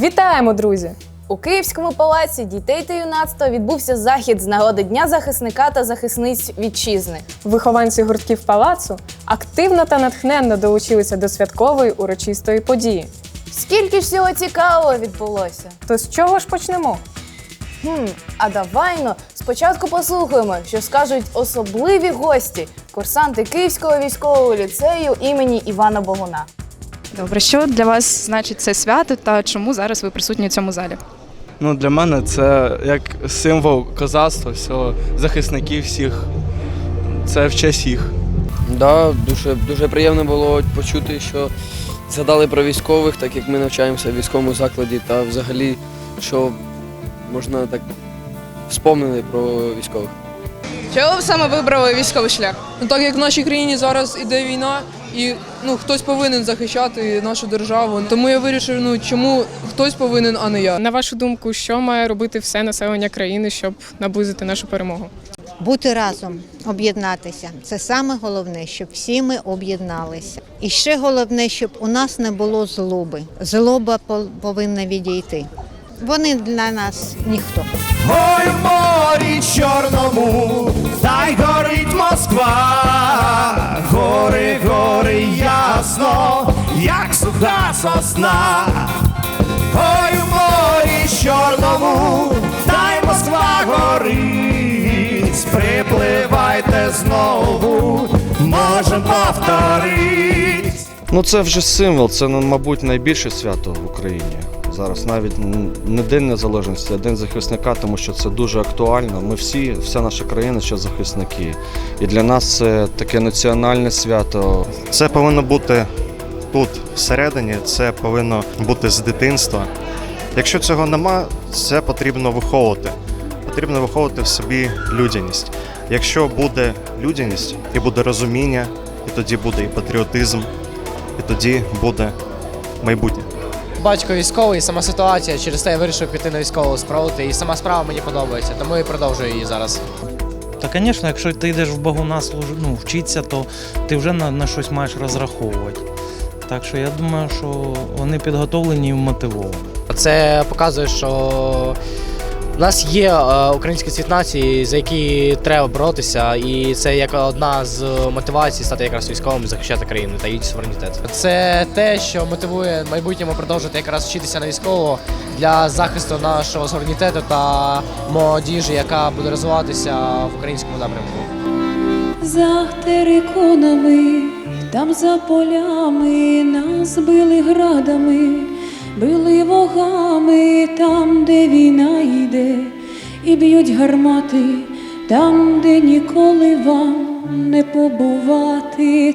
Вітаємо, друзі! У Київському палаці дітей та юнацтва відбувся захід з нагоди Дня захисника та захисниць вітчизни. Вихованці гуртків палацу активно та натхненно долучилися до святкової урочистої події. Скільки всього цікавого відбулося? То з чого ж почнемо? Хм, а давайно спочатку послухаємо, що скажуть особливі гості, курсанти Київського військового ліцею імені Івана Богуна. Добре, що для вас значить це свято та чому зараз ви присутні у цьому залі? Ну, для мене це як символ козацтва, всього, захисників всіх. Це в честь їх. Да, дуже, дуже приємно було почути, що згадали про військових, так як ми навчаємося в військовому закладі, та взагалі, що можна так вспомнили про військових. Чого ви саме вибрали військовий шлях? Ну так як в нашій країні зараз іде війна, і ну хтось повинен захищати нашу державу. Тому я вирішив, ну чому хтось повинен, а не я. На вашу думку, що має робити все населення країни, щоб наблизити нашу перемогу? Бути разом, об'єднатися це саме головне, щоб всі ми об'єдналися. І ще головне, щоб у нас не було злоби. Злоба повинна відійти. Вони для нас ніхто. Ой, в морі чорному, та горить Москва, гори, гори ясно, як суха сосна. Ой, в морі чорному, та й Москва горить, припливайте знову, можем повторить. Ну це вже символ, це, ну, мабуть, найбільше свято в Україні. Зараз навіть не День Незалежності, а День захисника, тому що це дуже актуально. Ми всі, вся наша країна ще захисники. І для нас це таке національне свято. Це повинно бути тут, всередині, це повинно бути з дитинства. Якщо цього нема, це потрібно виховувати. Потрібно виховувати в собі людяність. Якщо буде людяність і буде розуміння, і тоді буде і патріотизм, і тоді буде майбутнє. Батько військовий, сама ситуація, через те я вирішив піти на військову спробувати, і сама справа мені подобається, тому і продовжую її зараз. Та, звісно, якщо ти йдеш в Багуна ну, вчитися, то ти вже на, на щось маєш розраховувати. Так що я думаю, що вони підготовлені і вмотивовані. Це показує, що в нас є е, український цвіт нації, за який треба боротися, і це як одна з мотивацій стати якраз військовим, захищати країну та її суверенітет. Це те, що мотивує майбутньому продовжити якраз вчитися на військового для захисту нашого суверенітету та молодіжі, яка буде розвиватися в українському напрямку. За териконами, там за полями нас били градами, били вогами там, де війна йде, і б'ють гармати, там, де ніколи вам не побувати.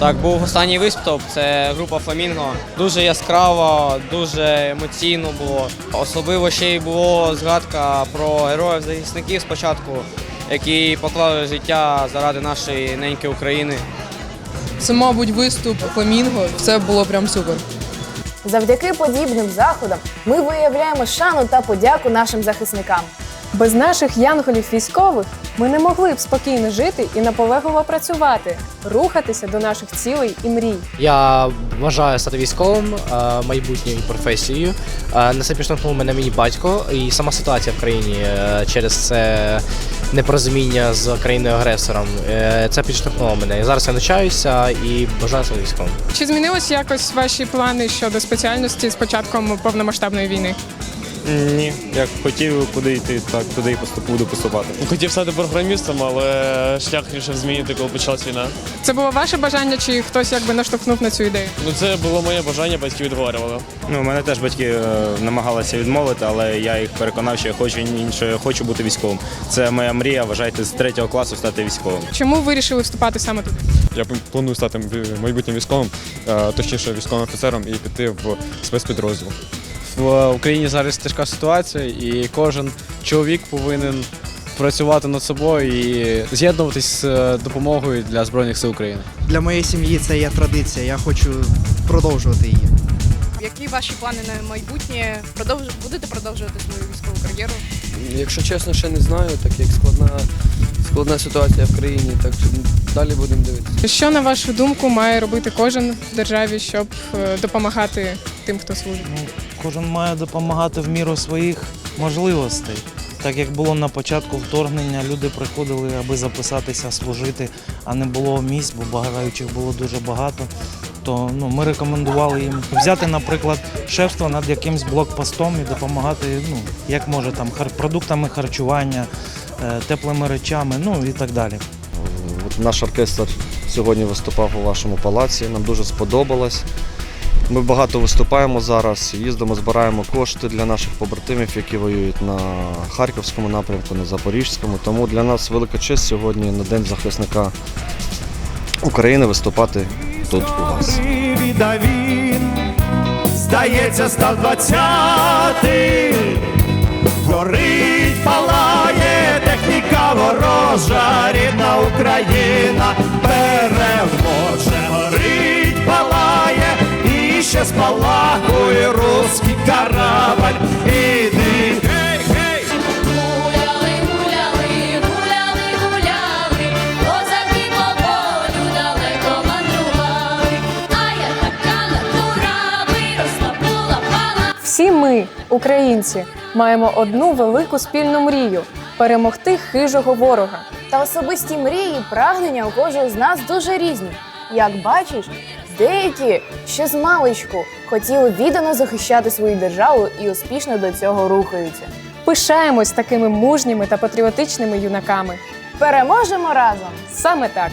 Так, був останній виступ. Це група Фламінго. Дуже яскраво, дуже емоційно було. Особливо ще й було згадка про героїв захисників спочатку, які поклали життя заради нашої неньки України. Це, мабуть, виступ Фламінго. Це було прям супер. Завдяки подібним заходам ми виявляємо шану та подяку нашим захисникам. Без наших янголів військових ми не могли б спокійно жити і наполегливо працювати, рухатися до наших цілей і мрій. Я бажаю стати військовим е, майбутньою професією. Е, На це підштовхнув мене мій батько і сама ситуація в країні е, через це непорозуміння з країною-агресором. Е, Це підштовхнуло мене. І зараз я навчаюся і бажаю стати військовим. Чи змінилось якось ваші плани щодо спеціальності з початком повномасштабної війни? Ні, як хотів куди йти, так туди і поступ, буду поступати. Хотів стати програмістом, але шлях вирішив змінити, коли почалась війна. Це було ваше бажання, чи хтось якби наштовхнув на цю ідею? Ну це було моє бажання, батьки відговорювали. Ну, мене теж батьки е, намагалися відмовити, але я їх переконав, що я хочу інше, я хочу бути військовим. Це моя мрія, вважайте, з третього класу стати військовим. Чому вирішили вступати саме туди? Я планую стати майбутнім військовим, е, точніше військовим офіцером і піти в спецпідрозділ. В Україні зараз тяжка ситуація, і кожен чоловік повинен працювати над собою і з'єднуватись з е, допомогою для Збройних сил України. Для моєї сім'ї це є традиція. Я хочу продовжувати її. Які ваші плани на майбутнє? Продовж... Будете продовжувати свою військову кар'єру? Якщо чесно, ще не знаю, так як складна, складна ситуація в країні, так що далі будемо дивитися. Що на вашу думку має робити кожен в державі, щоб е, допомагати тим, хто служить? Кожен має допомагати в міру своїх можливостей. Так як було на початку вторгнення, люди приходили, аби записатися, служити, а не було місць, бо бажаючих було дуже багато. То ну, ми рекомендували їм взяти, наприклад, шефство над якимсь блокпостом і допомагати, ну, як може, там, продуктами харчування, теплими речами, ну і так далі. Наш оркестр сьогодні виступав у вашому палаці. Нам дуже сподобалось. Ми багато виступаємо зараз, їздимо, збираємо кошти для наших побратимів, які воюють на Харківському напрямку, на Запорізькому. Тому для нас велика честь сьогодні на День захисника України виступати тут у вас. Здається, став двадцятий. Горить, палає ворожа, рідна Україна переможе. Горить, палає, і ще спалахує руський караваль. Іди, гей, гей! Гуляли, гуляли, гуляли, гуляли, козаки по полю далеко мандрували, а я така натура виросла, була пала. Всі ми, українці, маємо одну велику спільну мрію перемогти хижого ворога. Та особисті мрії і прагнення у кожного з нас дуже різні. Як бачиш, деякі ще з маличку хотіли віддано захищати свою державу і успішно до цього рухаються. Пишаємось такими мужніми та патріотичними юнаками. Переможемо разом! Саме так.